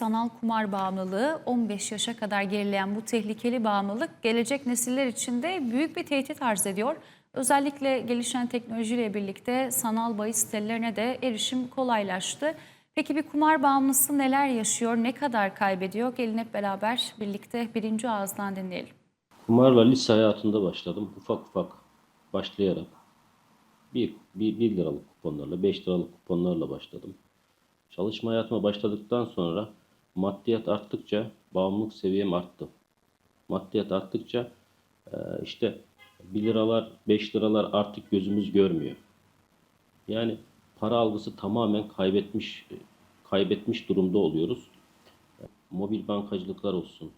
sanal kumar bağımlılığı 15 yaşa kadar gerileyen bu tehlikeli bağımlılık gelecek nesiller için de büyük bir tehdit arz ediyor. Özellikle gelişen teknolojiyle birlikte sanal bahis sitelerine de erişim kolaylaştı. Peki bir kumar bağımlısı neler yaşıyor, ne kadar kaybediyor? Gelin hep beraber birlikte birinci ağızdan dinleyelim. Kumarla lise hayatında başladım. Ufak ufak başlayarak bir, bir, bir liralık kuponlarla, 5 liralık kuponlarla başladım. Çalışma hayatıma başladıktan sonra maddiyat arttıkça bağımlılık seviyem arttı. Maddiyat arttıkça e, işte 1 liralar, 5 liralar artık gözümüz görmüyor. Yani para algısı tamamen kaybetmiş kaybetmiş durumda oluyoruz. Mobil bankacılıklar olsun,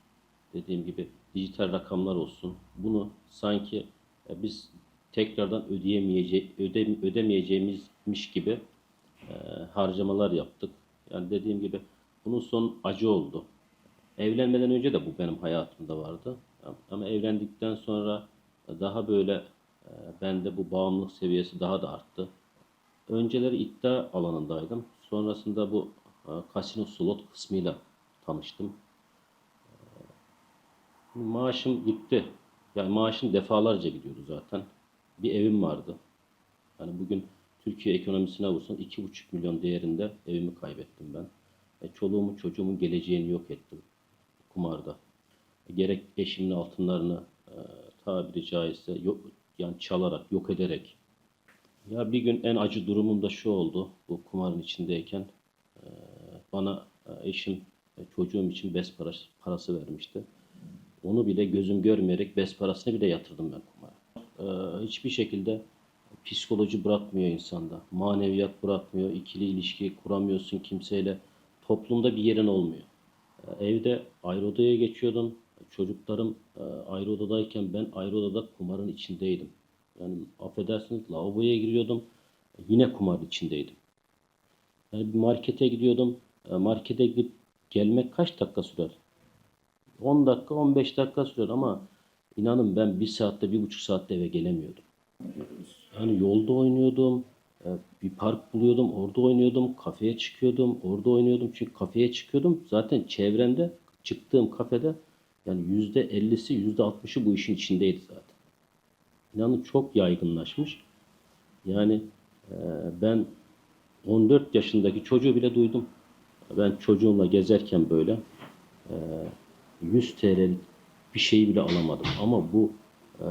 dediğim gibi dijital rakamlar olsun. Bunu sanki e, biz tekrardan ödeyemeyecek öde, ödemeyeceğimizmiş gibi e, harcamalar yaptık. Yani dediğim gibi bunun son acı oldu. Evlenmeden önce de bu benim hayatımda vardı. Ama evlendikten sonra daha böyle e, bende bu bağımlılık seviyesi daha da arttı. Önceleri iddia alanındaydım. Sonrasında bu e, kasino slot kısmıyla tanıştım. Maaşım gitti. Yani maaşım defalarca gidiyordu zaten. Bir evim vardı. Yani bugün Türkiye ekonomisine vursan 2,5 milyon değerinde evimi kaybettim ben. E, çoluğumun çocuğumun geleceğini yok ettim kumarda. E, gerek eşimin altınlarını e, tabiri caizse yok, yani çalarak, yok ederek. Ya bir gün en acı durumum da şu oldu bu kumarın içindeyken. E, bana e, eşim e, çocuğum için bez parası, parası vermişti. Onu bile gözüm görmeyerek bez parasını bile yatırdım ben kumara. Ee, hiçbir şekilde psikoloji bırakmıyor insanda. Maneviyat bırakmıyor. ikili ilişki kuramıyorsun kimseyle. Toplumda bir yerin olmuyor. Ee, evde ayrı odaya geçiyordum. Çocuklarım e, ayrı odadayken ben ayrı odada kumarın içindeydim. Yani affedersiniz lavaboya giriyordum. Yine kumarın içindeydim. Yani bir markete gidiyordum. E, Markete gidip gelmek kaç dakika sürer? 10 dakika 15 dakika sürer ama inanın ben bir saatte bir buçuk saatte eve gelemiyordum. Yani yolda oynuyordum, bir park buluyordum, orada oynuyordum, kafeye çıkıyordum, orada oynuyordum. Çünkü kafeye çıkıyordum. Zaten çevremde çıktığım kafede yani yüzde ellisi, yüzde altmışı bu işin içindeydi zaten. İnanın çok yaygınlaşmış. Yani e, ben 14 yaşındaki çocuğu bile duydum. Ben çocuğumla gezerken böyle e, 100 TL'lik bir şeyi bile alamadım. Ama bu e,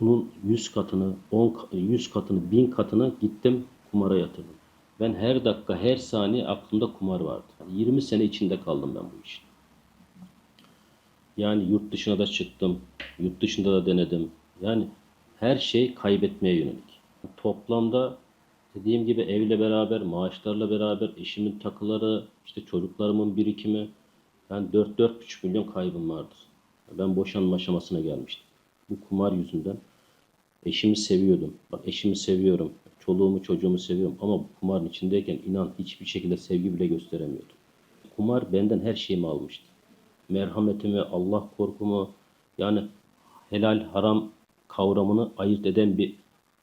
bunun 100 katını, 10 ka- 100 katını, 1000 katını gittim kumara yatırdım. Ben her dakika, her saniye aklımda kumar vardı. 20 sene içinde kaldım ben bu işin. Yani yurt dışına da çıktım, yurt dışında da denedim. Yani her şey kaybetmeye yönelik. Toplamda dediğim gibi evle beraber, maaşlarla beraber, eşimin takıları, işte çocuklarımın birikimi, yani 4-4,5 milyon kaybım vardır. Ben boşanma aşamasına gelmiştim. Bu kumar yüzünden eşimi seviyordum. Bak eşimi seviyorum. Çoluğumu çocuğumu seviyorum. Ama bu kumarın içindeyken inan hiçbir şekilde sevgi bile gösteremiyordum. Kumar benden her şeyimi almıştı. Merhametimi, Allah korkumu, yani helal haram kavramını ayırt eden bir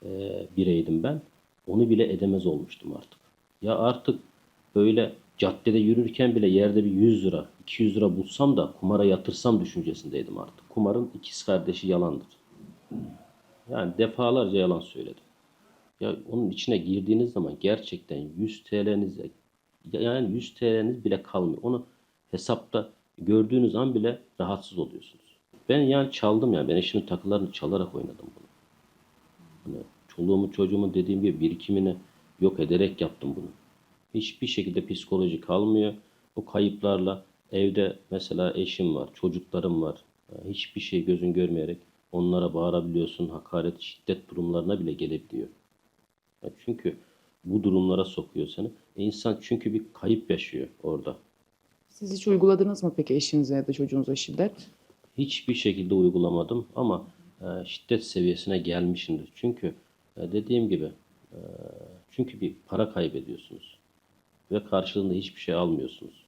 e, bireydim ben. Onu bile edemez olmuştum artık. Ya artık böyle caddede yürürken bile yerde bir 100 lira, 200 lira bulsam da kumara yatırsam düşüncesindeydim artık. Kumarın ikiz kardeşi yalandır. Yani defalarca yalan söyledim. Ya onun içine girdiğiniz zaman gerçekten 100 TL'niz yani 100 TL'niz bile kalmıyor. Onu hesapta gördüğünüz an bile rahatsız oluyorsunuz. Ben yani çaldım yani. Ben eşimin takılarını çalarak oynadım bunu. Hani çoluğumun çocuğumun dediğim gibi birikimini yok ederek yaptım bunu. Hiçbir şekilde psikoloji kalmıyor. O kayıplarla evde mesela eşim var, çocuklarım var. Ee, Hiçbir şey gözün görmeyerek onlara bağırabiliyorsun. Hakaret, şiddet durumlarına bile gelebiliyor. Çünkü bu durumlara sokuyor seni. İnsan çünkü bir kayıp yaşıyor orada. Siz hiç uyguladınız mı peki eşinize ya da çocuğunuza şiddet? Hiçbir şekilde uygulamadım ama e, şiddet seviyesine gelmişimdir. Çünkü e, dediğim gibi e, çünkü bir para kaybediyorsunuz ve karşılığında hiçbir şey almıyorsunuz.